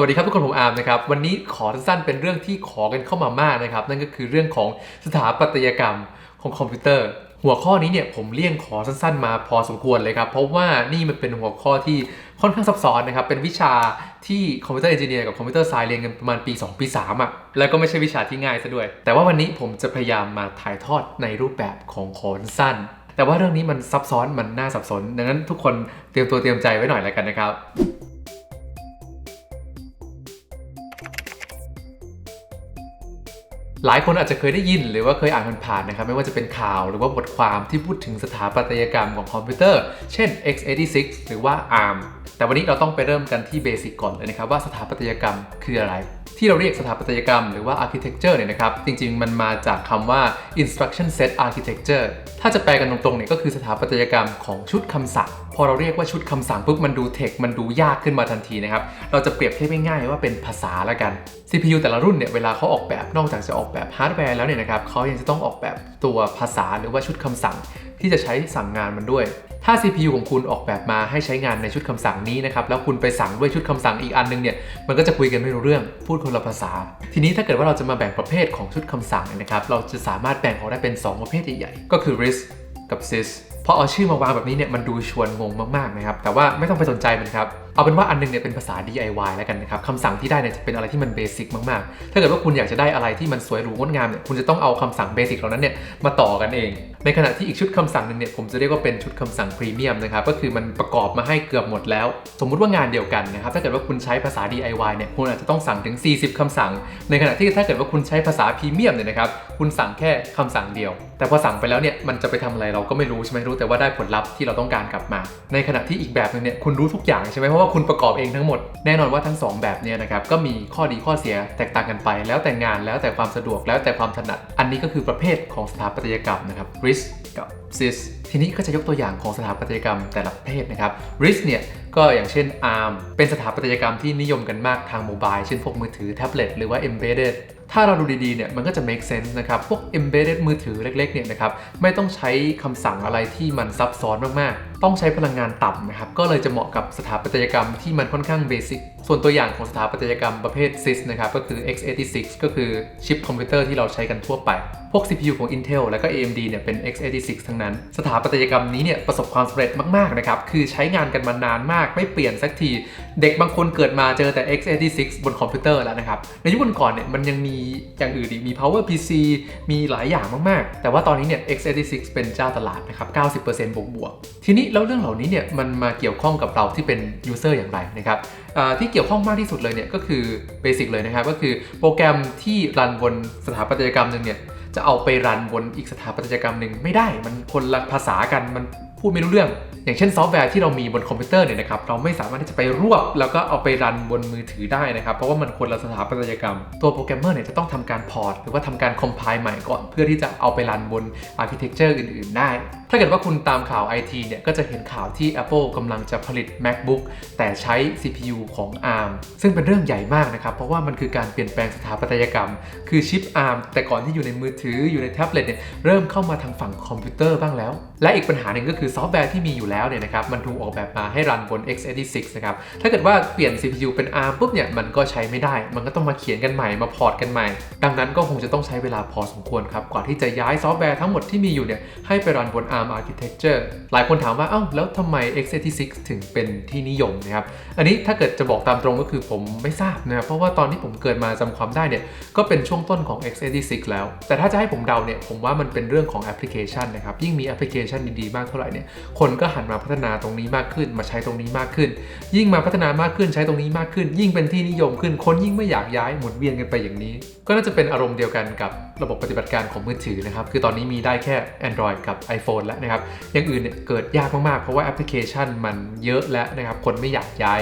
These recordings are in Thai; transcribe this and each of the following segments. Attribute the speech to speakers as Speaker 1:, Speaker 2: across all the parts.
Speaker 1: สวัสดีครับทุกคนผมอาร์มนะครับวันนี้ขอสั้นๆเป็นเรื่องที่ขอกันเข้ามามากนะครับ นั่นก็คือเรื่องของสถาปัตยกรรมของคอมพิวเตอร์ หัวข้อนี้เนี่ยผมเลี่ยงขอสั้นๆ มาพอสมควรเลยครับ เพราะว่านี่มันเป็นหัวข้อที่ค่อนข้างซับซ้อนนะครับ เป็นวิชาที่คอมพิวเตอร์เอนจิเนียร์กับคอมพิวเตอร์ไซน์เรียนกันประมาณปี 2 ปี 3อะแล้วก็ไม่ใช่วิชาที่ง่ายซะด้วย แต่ว่าวันนี้ผมจะพยายามมาถ่ายทอดในรูปแบบของขอสั้นแต่ว่าเรื่องนี้มันซับซ้อนมันน่าสับสน ดังนั้นทุกคนเตรียมตัวเตรียมใจไว้หน่อยแล้วกันนะครับ หลายคนอาจจะเคยได้ยินหรือว่าเคยอ่านผ่านๆนะครับไม่ว่าจะเป็นข่าวหรือว่าบทความที่พูดถึงสถาปัตยกรรมของคอมพิวเตอร์ เช่น x86 หรือว่า ARM แต่วันนี้เราต้องไปเริ่มกันที่เบสิกก่อนเลยนะครับว่าสถาปัตยกรรมคืออะไร ที่เราเรียกสถาปัตยกรรมหรือว่า architecture เนี่ยนะครับ จริงๆ มันมาจากคำว่า instruction set architecture ถ้าจะแปลกันตรงๆ เนี่ยก็คือสถาปัตยกรรมของชุดคำสั่ง พอเราเรียกว่าชุดคำสั่งปุ๊บมันดูเทค มันดูยากขึ้นมาทันทีนะครับ เราจะเปรียบเทียบง่ายๆว่าเป็นภาษาละกัน CPU แต่ละรุ่นเนี่ยเวลาเขาออกแบบนอกจากจะออกแบบฮาร์ดแวร์แล้วเนี่ยนะครับเขายังจะต้องออกแบบตัวภาษาหรือว่าชุดคำสั่ง ที่จะใช้สั่งงานมันด้วย ถ้า CPU ของคุณออกแบบมาให้ใช้งานในชุดคำสั่งนี้นะครับแล้วคุณไปสั่งด้วยชุดคำสั่งอีกอันนึงเนี่ยมันก็จะคุยกันไม่รู้เรื่องพูดคนละภาษา ทีนี้ถ้าเกิดว่าเราจะมาแบ่งประเภทของชุดคำสั่งนะครับเราจะสามารถแบ่งออกได้เป็น 2 ประเภทใหญ่ๆก็คือ RISC กับ sys พอเอาชื่อมาวางแบบนี้เนี่ยมันดูชวนงงมากๆนะครับแต่ว่าไม่ต้องไปสนใจมันครับ เอาเป็นว่าอันนึงเนี่ยเป็นภาษา DIY แล้วกันนะครับคำสั่งที่ได้เนี่ยจะเป็นอะไรที่มันเบสิกมากๆ ถ้าเกิดว่าคุณอยากจะได้อะไรที่มันสวยหรูงดงามเนี่ยคุณจะต้องเอาคำสั่งเบสิกเหล่านั้นเนี่ยมาต่อกันเอง ในขณะที่อีกชุดคำสั่งหนึงเนี่ยผมจะเรียกว่าเป็นชุดคำสั่งพรีเมียมนะครับก็คือมันประกอบมาให้เกือบหมดแล้ว สมมุติว่างานเดียวกันนะครับถ้าเกิดว่าคุณใช้ภาษา DIY เนี่ยคุณอาจจะต้องสั่งถึง 40คำสั่ง ในขณะที่ถ้าเกิดว่าคุณใช้ภาษาพรีเมียมเนี่ยนะครับคุณสั่งแค่คำสั่งเดียว แต่พอสั่งไปแล้วเนี่ยมันจะไปทำอะไรเราก็ไม่รู้ใช่ไหมรู้แต่ว่าได้ผลลัพธ์ที่เราต้องการกลับมา ในขณะที่อีกแบบนึงเนี่ยคุณรู้ทุกอย่างใช่ไหมเพราะว่าคุณประกอบเองทั้งหมด แน่นอนว่าทั้งสองแบบเนี่ยนะครับก็มีข้อดีข้อเสียแตกต่างกันไป แล้วแต่งานแล้วแต่ความสะดวกแล้วแต่ความถนัด อันนี้ก็คือประเภทของสถาปัตยกรรมนะครับ RISC กับ sys ทีนี้ก็จะยกตัวอย่างของสถาปัตยกรรมแต่ละประเภทนะครับ RISC เนี่ยก็อย่างเช่น ARM เป็นสถาปัตยกรรมที่นิยมกันมากทางโมบายเช่นพวกมือถือแท็บเล็ตหรือว่า embedded ถ้าเราดูดีๆ เนี่ย มันก็จะ make sense นะครับ พวก embedded มือถือเล็ก ๆ เนี่ยนะครับ ไม่ต้องใช้คำสั่งอะไรที่มันซับซ้อนมาก ๆ ต้องใช้พลังงานต่ำนะครับ ก็เลยจะเหมาะกับสถาปัตยกรรมที่มันค่อนข้างเบสิกส่วนตัวอย่างของสถาปัตยกรรมประเภท sys นะครับก็คือ x86 ก็คือชิปคอมพิวเตอร์ที่เราใช้กันทั่วไป พวก CPU ของ Intel และก็ AMD เนี่ยเป็น x86 ทั้งนั้น สถาปัตยกรรมนี้เนี่ยประสบความสำเร็จมากๆนะครับ คือใช้งานกันมานานมากไม่เปลี่ยนสักที เด็กบางคนเกิดมาเจอแต่ x86 บนคอมพิวเตอร์แล้วนะครับ ในยุคก่อนๆเนี่ยมันยังมีอย่างอื่นอีกมี Power PC มีหลายอย่างมากๆ แต่ว่าตอนนี้เนี่ย x86 เป็นเจ้าตลาดนะครับ 90%บวกบวกๆทีนี้แล้วเรื่องเหล่านี้เนี่ยมันมาเกี่ยวข้องกับเราที่เป็น user อย่างไรนะครับอ่ ที่เกี่ยวข้องมากที่สุดเลยเนี่ยก็คือเบสิกเลยนะครับก็คือโปรแกรมที่รันบนสถาปัตยกรรมหนึ่งเนี่ยจะเอาไปรันบนอีกสถาปัตยกรรมหนึ่งไม่ได้ มันคนละภาษากันมันพูดไม่รู้เรื่อง อย่างเช่นซอฟต์แวร์ที่เรามีบนคอมพิวเตอร์เนี่ยนะครับเราไม่สามารถที่จะไปรวบ แล้วก็เอาไปรันบนมือถือได้นะครับ เพราะว่ามันคนละสถาปัตยกรรม ตัวโปรแกรมเมอร์เนี่ยจะต้องทำการพอร์ตหรือว่าทำการคอมไพล์ใหม่ก่อน เพื่อที่จะเอาไปรันบนอาร์เคเต็กเจอร์อื่น ๆ ได้ ถ้าเกิดว่าคุณตามข่าว IT เนี่ยก็จะเห็นข่าวที่ Apple กำลังจะผลิต MacBook แต่ใช้ CPU ของ ARM ซึ่งเป็นเรื่องใหญ่มากนะครับ เพราะว่ามันคือการเปลี่ยนแปลงสถาปัตยกรรม คือชิป ARM แต่ก่อนที่อยู่ในมือถืออยู่ในแท็บเล็ตเนี่ยเริ่มเข้ามาทางฝั่งคอมพิวเตอร์บ้างแล้ว และอีกปัญหาหนึ่งก็คือซอฟต์แวร์ที่มีอยู่แล้วเนี่ยนะครับมันถูกออกแบบมาให้รันบน x86 นะครับถ้าเกิดว่าเปลี่ยน CPU เป็น ARM ปุ๊บเนี่ยมันก็ใช้ไม่ได้ มันก็ต้องมาเขียนกันใหม่มาพอร์ตกันใหม่ ดังนั้นก็คงจะต้องใช้เวลาพอสมควรครับกว่าที่จะย้ายซอฟต์แวร์ทั้งหมดที่มีอยู่เนี่ยให้ไปรันบน ARM architecture หลายคนถามว่า เอ้า แล้วทำไม x86 ถึงเป็นที่นิยมนะครับ อันนี้ถ้าเกิดจะบอกตามตรงก็คือผมไม่ทราบนะครับ เพราะว่าตอนที่ผมเกิดมาจำความได้เนี่ย ก็เป็นช่วงต้นของ x86 แล้ว แต่ถ้าจะให้ผมเดาเนี่ย ผมว่ามันเป็นเรื่องของแอปพลิเคชันนะครับ ยิ่งมีแอปพลิเคชันดีๆ มากเท่าไหร่เนี่ย คนก็หันมาพัฒนาตรงนี้มากขึ้น มาใช้ตรงนี้มากขึ้น ยิ่งมาพัฒนามากขึ้น ใช้ตรงนี้มากขึ้น ยิ่งเป็นที่นิยมขึ้น คนยิ่งไม่อยากย้าย หมุนเวียนกันไปอย่างนี้ ก็น่าจะเป็นอารมณ์เดียวกันกับ ระบบปฏิบัติการของมือถือนะครับ คือตอนนี้มีได้แค่ Android กับ iPhone แล้วนะครับ อย่างอื่นเนี่ยเกิดยากมาก ๆ เพราะว่าแอปพลิเคชันมันเยอะแล้วนะครับ คนไม่อยากย้าย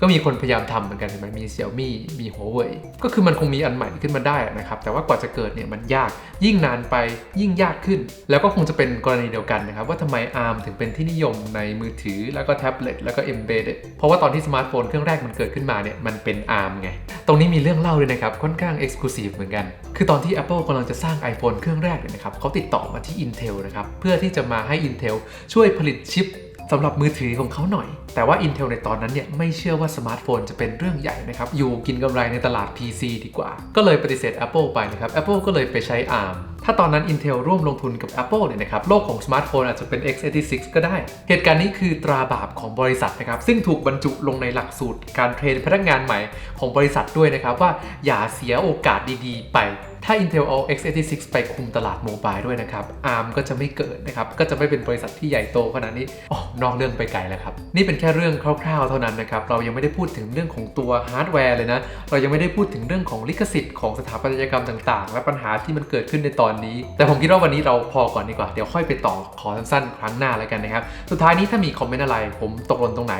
Speaker 1: ก็มีคนพยายามทำเหมือนกันเห็นมมี Xiaomi มี Huawei ก็คือมันคงมีอันใหม่ขึ้นมาได้นะครับ แต่ว่ากว่าจะเกิดเนี่ยมันยาก ยิ่งนานไปยิ่งยากขึ้น แล้วก็คงจะเป็นกรณีเดียวกันนะครับ ว่าทำไม ARM ถึงเป็นที่นิยมในมือถือ แล้วก็แท็บเล็ต แล้วก็ embedded เพราะว่าตอนที่สมาร์ทโฟนเครื่องแรกมันเกิดขึ้นมาเนี่ย มันเป็น ARM ไง ตรงนี้มีเรื่องเล่าด้วยนะครับ ค่อนข้าง exclusive เหมือนกัน คือตอนที่ Apple กำลังจะสร้าง iPhone เครื่องแรกเนี่ยนะครับเขาติดต่อมาที่ Intel นะครับเพื่อที่จะมาให้ Intel ช่วยผลิตชิปสำหรับมือถือของเขาหน่อย แต่ว่า Intel ในตอนนั้นเนี่ยไม่เชื่อว่าสมาร์ทโฟนจะเป็นเรื่องใหญ่นะครับ อยู่กินกำไรในตลาด PC ดีกว่า ก็เลยปฏิเสธ Apple ไปนะครับ Apple ก็เลยไปใช้ ARM ถ้าตอนนั้น Intel ร่วมลงทุนกับ Apple เนี่ยนะครับ โลกของสมาร์ทโฟนอาจจะเป็น x86 ก็ได้ เหตุการณ์นี้คือตราบาปของบริษัทนะครับ ซึ่งถูกบรรจุลงในหลักสูตรการเทรนพนักงานใหม่ของบริษัทด้วยนะครับ ว่าอย่าเสียโอกาสดีๆ ไปถ้า Intel เอา x86 ไปคุมตลาดโมบายด้วยนะครับ ARM ก็จะไม่เกิดนะครับ ก็จะไม่เป็นบริษัทที่ใหญ่โตขนาดนี้อ๋อนอกเรื่องไปไกลแล้วครับ นี่เป็นแค่เรื่องคร่าวๆ เท่านั้นนะครับ เรายังไม่ได้พูดถึงเรื่องของตัวฮาร์ดแวร์เลยนะ เรายังไม่ได้พูดถึงเรื่องของลิขสิทธิ์ของสถาปัตยกรรมต่างๆ และปัญหาที่มันเกิดขึ้นในตอนนี้ แต่ผมคิดว่าวันนี้เราพอก่อนดีกว่า เดี๋ยวค่อยไปต่อขอสั้นๆ ครั้งหน้าแล้วกันนะครับ สุดท้ายนี้ถ้ามีคอมเมนต์อะไร ผมตกหล่นตรงไหน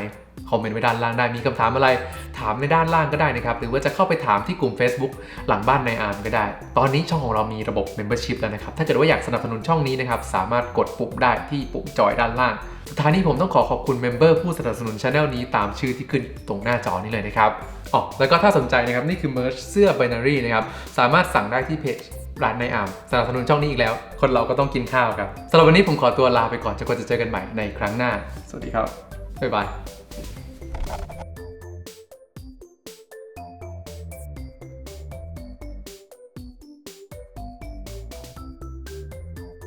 Speaker 1: คอมเมนต์ไว้ด้านล่างได้ มีคำถามอะไร ถามในด้านล่างก็ได้นะครับ หรือว่าจะเข้าไปถามที่กลุ่ม Facebook หลังบ้านในอาร์มก็ได้ ตอนนี้ช่องของเรามีระบบ Membership แล้วนะครับ ถ้าเกิดว่าอยากสนับสนุนช่องนี้นะครับ สามารถกดปุ่มได้ที่ปุ่มจอยด้านล่าง สุดท้ายนี้ผมต้องขอขอบคุณเมมเบอร์ผู้สนับสนุนช anel นี้ตามชื่อที่ขึ้นตรงหน้าจอนี้เลยนะครับอ๋อแล้วก็ถ้าสนใจนะครับนี่คือ merch เสื้อ binary นะครับสามารถสั่งได้ที่เพจ ร้านในอาร์มสนับสนุนช่องนี้อีกแล้ว คนเราก็ต้องกินข้าวครับสำหรับวันนี้ผมขอตัวลาไปก่อนจนกว่าจะเจอกันใหม่ในครั้งหน้า สวัสดีครับบ๊ายบาย